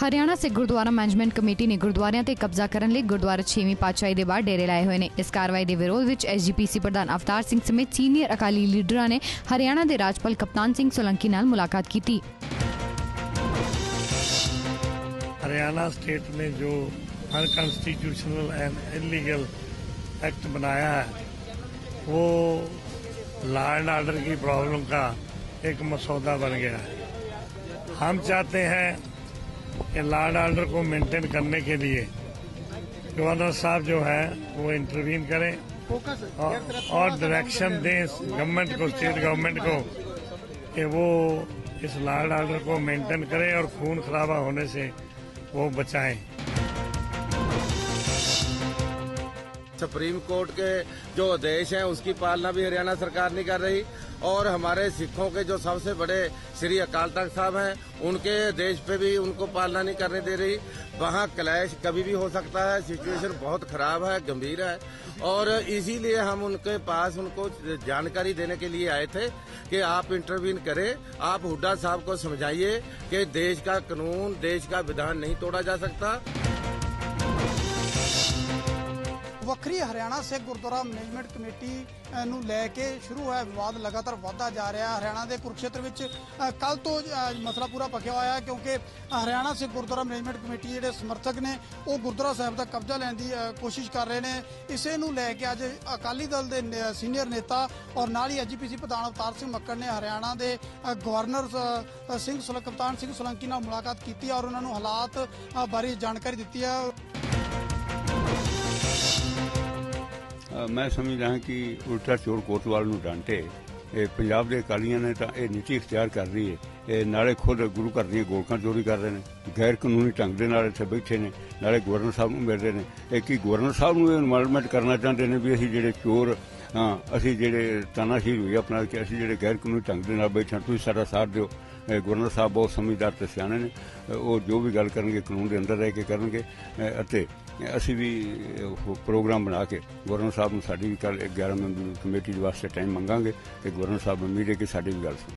Haryana Sikh Gurdwara management committee ਨੇ ਗੁਰਦੁਆਰਿਆਂ ਤੇ ਕਬਜ਼ਾ ਕਰਨ ਲਈ ਗੁਰਦੁਆਰਾ 6ਵੀਂ ਪਾਤਸ਼ਾਹੀ ਦੇ ਬਾਹਰ ਡੇਰੇ ਲਾਏ ਹੋਏ ਨੇ ਇਸ ਕਾਰਵਾਈ ਦੇ ਵਿਰੋਧ ਵਿੱਚ ਐਸਜੀਪੀਸੀ ਪ੍ਰਧਾਨ ਅਵਤਾਰ ਸਿੰਘ ਸਮੇਤ ਸੀਨੀਅਰ ਅਕਾਲੀ ਲੀਡਰਾਂ ਨੇ ਹਰਿਆਣਾ ਦੇ ਰਾਜਪਾਲ ਕਪਤਾਨ ਸਿੰਘ ਸੋਲੰਕੀ ਨਾਲ ਮੁਲਾਕਾਤ ਕੀਤੀ हरियाणा स्टेट ने जो अनकॉन्स्टिट्यूशनल एंड इलीगल एक्ट बनाया है वो लॉ एंड ऑर्डर की प्रॉब्लम का एक मसौदा बन गया है हम चाहते हैं कि लॉर्ड ऑर्डर को मेंटेन करने के लिए गवर्नर साहब जो है वो इंटरवीन करें और, और डायरेक्शन दें गवर्नमेंट को स्टेट गवर्नमेंट को कि वो इस लॉर्ड ऑर्डर को मेंटेन करें और खून खराबा होने से वो बचाएँ। सुप्रीम कोर्ट के जो आदेश हैं, उसकी पालना भी हरियाणा सरकार नहीं कर रही। और हमारे सिखों के जो सबसे बड़े श्री अकाल तख्त साहब हैं, उनके आदेश पे भी उनको पालना नहीं करने दे रही। वहाँ क्लैश कभी भी हो सकता है, सिचुएशन बहुत खराब है, गंभीर है। और इसीलिए हम उनके पास उनको जानकारी देने के लिए आए थे कि आप इंटरवीन करें। आप हुड्डा साहब को समझाइए कि देश का कानून, देश का विधान नहीं तोड़ा जा सकता। ਵੱਖਰੀ ਹਰਿਆਣਾ ਸਿੱਖ ਗੁਰਦੁਆਰਾ ਮੈਨੇਜਮੈਂਟ ਕਮੇਟੀ ਨੂੰ ਲੈ ਕੇ ਸ਼ੁਰੂ ਹੋਇਆ ਵਿਵਾਦ, ਲਗਾਤਾਰ ਵਧਦਾ ਜਾ ਰਿਹਾ। ਹਰਿਆਣਾ ਦੇ ਕੁਰਕਸ਼ੇਤਰ ਵਿੱਚ ਕੱਲ ਤੋਂ ਮਸਲਾ ਪੂਰਾ ਪੱਕਿਆ ਹੋਇਆ ਹੈ ਕਿਉਂਕਿ ਹਰਿਆਣਾ ਸਿੱਖ ਗੁਰਦੁਆਰਾ ਮੈਨੇਜਮੈਂਟ ਕਮੇਟੀ ਜਿਹੜੇ ਸਮਰਥਕ ਨੇ, ਉਹ ਗੁਰਦੁਆਰਾ ਸਾਹਿਬ ਦਾ ਕਬਜ਼ਾ ਲੈਣ ਦੀ ਕੋਸ਼ਿਸ਼ ਕਰ ਰਹੇ ਨੇ। ਇਸੇ ਨੂੰ ਲੈ ਕੇ ਅੱਜ ਅਕਾਲੀ ਦਲ ਦੇ ਨ- ਸੀਨੀਅਰ ਨੇਤਾ ਔਰ ਨਾਲ ਹੀ ਐਜੀਪੀਸੀ ਪ੍ਰਧਾਨ ਅਵਤਾਰ ਸਿੰਘ ਮੱਕੜ ਨੇ ਹਰਿਆਣਾ ਦੇ ਗਵਰਨਰ ਸਿੰਘ ਸੁਲਕ, ਕਪਤਾਨ ਸਿੰਘ ਸੋਲੰਕੀ ਨਾਲ ਮੁਲਾਕਾਤ ਕੀਤੀ ਔਰ ਉਹਨਾਂ ਨੂੰ ਹਾਲਾਤ ਬਾਰੇ ਜਾਣਕਾਰੀ ਦਿੱਤੀ ਹੈ। ਮੈਂ ਸਮਝਦਾ ਹਾਂ ਕਿ ਉਲਟਾ ਚੋਰ ਕੋਤਵਾਲ ਨੂੰ ਡਾਂਟੇ। ਇਹ ਪੰਜਾਬ ਦੇ ਅਕਾਲੀਆਂ ਨੇ ਤਾਂ ਇਹ ਨੀਤੀ ਇਖਤਿਆਰ ਕਰ ਰਹੀ ਹੈ। ਇਹ ਨਾਲੇ ਖੁਦ ਗੁਰੂ ਘਰ ਦੀਆਂ ਗੋਲਕਾਂ ਚੋਰੀ ਕਰ ਰਹੇ ਨੇ। ਗੈਰ ਕਾਨੂੰਨੀ ਢੰਗ ਦੇ ਨਾਲ ਇੱਥੇ ਬੈਠੇ ਨੇ। ਨਾਲੇ ਗਵਰਨਰ ਸਾਹਿਬ ਨੂੰ ਮਿਲ ਰਹੇ ਨੇ। ਇਹ ਕੀ ਗਵਰਨਰ ਸਾਹਿਬ ਨੂੰ ਇਹ ਇਨਵਾਲਵਮੈਂਟ ਕਰਨਾ ਚਾਹੁੰਦੇ ਨੇ ਵੀ ਅਸੀਂ ਜਿਹੜੇ ਚੋਰ, ਹਾਂ, ਅਸੀਂ ਜਿਹੜੇ ਤਾਨਾਸ਼ੀਰ ਹੋਈ ਆਪਣਾ ਕਿ ਅਸੀਂ ਜਿਹੜੇ ਗੈਰ ਕਾਨੂੰਨੀ ਢੰਗ ਦੇ ਨਾਲ ਬੈਠੇ ਤੁਸੀਂ ਸਾਡਾ ਸਾਥ ਦਿਓ। ਇਹ ਗਵਰਨਰ ਸਾਹਿਬ ਬਹੁਤ ਸਮਝਦਾਰ ਤੇ ਸਿਆਣੇ ਨੇ। ਉਹ ਜੋ ਵੀ ਗੱਲ ਕਰਨਗੇ ਕਾਨੂੰਨ ਦੇ ਅੰਦਰ ਰਹਿ ਕੇ ਕਰਨਗੇ। ਅਤੇ ਅਸੀਂ ਵੀ ਉਹ ਪ੍ਰੋਗਰਾਮ ਬਣਾ ਕੇ ਗਵਰਨਰ ਸਾਹਿਬ ਨੂੰ ਸਾਡੀ ਵੀ ਕੱਲ 11 ਮੈਂਬਰ ਕਮੇਟੀ ਦੇ ਵਾਸਤੇ ਟਾਈਮ ਮੰਗਾਂਗੇ ਤੇ ਗਵਰਨਰ ਸਾਹਿਬ ਨੂੰ ਉਮੀਦ ਹੈ ਕਿ ਸਾਡੀ ਵੀ ਗੱਲ ਸੁਣ